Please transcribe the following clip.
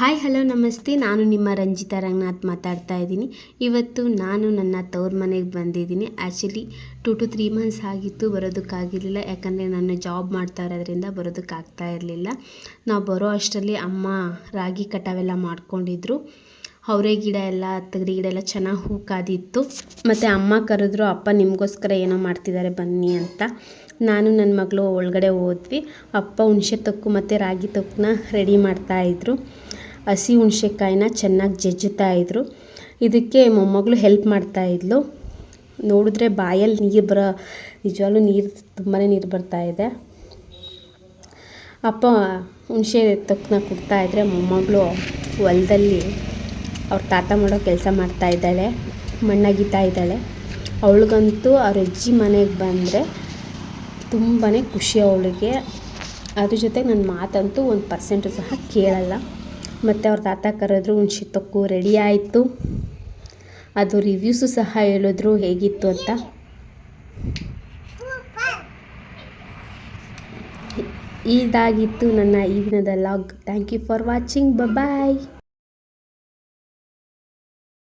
Hi, hello, ನಮಸ್ತೆ. ನಾನು ನಿಮ್ಮ ರಂಜಿತಾ ರಂಗನಾಥ್ ಮಾತಾಡ್ತಾ ಇದ್ದೀನಿ. ಇವತ್ತು ನಾನು ನನ್ನ ತವ್ರ ಮನೆಗೆ ಬಂದಿದ್ದೀನಿ. Actually two two three months ಆಗಿತ್ತು, ಬರೋದಕ್ಕಾಗಿರಲಿಲ್ಲ. ಯಾಕಂದರೆ ನಾನು ಜಾಬ್ ಮಾಡ್ತಾ ಇರೋದ್ರಿಂದ ಬರೋದಕ್ಕಾಗ್ತಾ ಇರಲಿಲ್ಲ. ನಾವು ಬರೋ ಅಷ್ಟರಲ್ಲಿ ಅಮ್ಮ ರಾಗಿ ಕಟಾವೆಲ್ಲ ಮಾಡ್ಕೊಂಡಿದ್ರು. ಅವರೇ ಗಿಡ ಎಲ್ಲ ತಗಡಿ ಗಿಡ ಎಲ್ಲ ಚೆನ್ನಾಗಿ ಹೂ ಕಾದಿತ್ತು ಮತ್ತು ಅಮ್ಮ ಕರೆದ್ರು, ಅಪ್ಪ, ನಿಮಗೋಸ್ಕರ ಏನೋ ಮಾಡ್ತಿದ್ದಾರೆ ಬನ್ನಿ ಅಂತ. ನಾನು ನನ್ನ ಮಗಳು ಒಳಗಡೆ ಹೋದ್ವಿ. ಅಪ್ಪ ಹುಣಸೆ ತೊಕ್ಕು ಮತ್ತು ರಾಗಿ ತೊಕ್ಕನ್ನ ರೆಡಿ ಮಾಡ್ತಾಯಿದ್ರು ಹಸಿ ಹುಣ್ಸೆಕಾಯಿನ ಚೆನ್ನಾಗಿ ಜಜ್ಜುತ್ತಾ ಇದ್ರು. ಇದಕ್ಕೆ ಮೊಮ್ಮಗಳು ಹೆಲ್ಪ್ ಮಾಡ್ತಾ ಇದ್ಲು. ನೋಡಿದ್ರೆ ಬಾಯಲ್ಲಿ ನೀರು ಬರೋ, ನಿಜವಾಗ್ಲೂ ನೀರು ತುಂಬಾ ನೀರು ಬರ್ತಾ ಇದೆ. ಅಪ್ಪ ಹುಣಸೆ ತೊಕ್ಕನ್ನ ಇದ್ದರೆ ಮೊಮ್ಮಗಳು ಹೊಲದಲ್ಲಿ ಅವ್ರ ತಾತ ಮಾಡೋ ಕೆಲಸ ಮಾಡ್ತಾ ಇದ್ದಾಳೆ, ಮಣ್ಣಾಗಿತಾ ಇದ್ದಾಳೆ. ಅವಳಿಗಂತೂ ಅವ್ರ ಅಜ್ಜಿ ಮನೆಗೆ ಬಂದರೆ ತುಂಬಾ ಖುಷಿ ಅವಳಿಗೆ. ಅದ್ರ ಜೊತೆಗೆ ನನ್ನ ಮಾತಂತೂ ಒಂದು ಪರ್ಸೆಂಟು ಸಹ ಕೇಳಲ್ಲ. ಮತ್ತು ಅವ್ರ ತಾತ ಕರೆದ್ರು ಹುಣ್ಸೆ ತೊಕ್ಕು ರೆಡಿ ಆಯಿತು. ಅದು ರಿವ್ಯೂಸು ಸಹ ಹೇಳಿದ್ರು ಹೇಗಿತ್ತು ಅಂತ. ಇದಾಗಿತ್ತು ನನ್ನ ಈ ದಿನದ log thank you for watching bye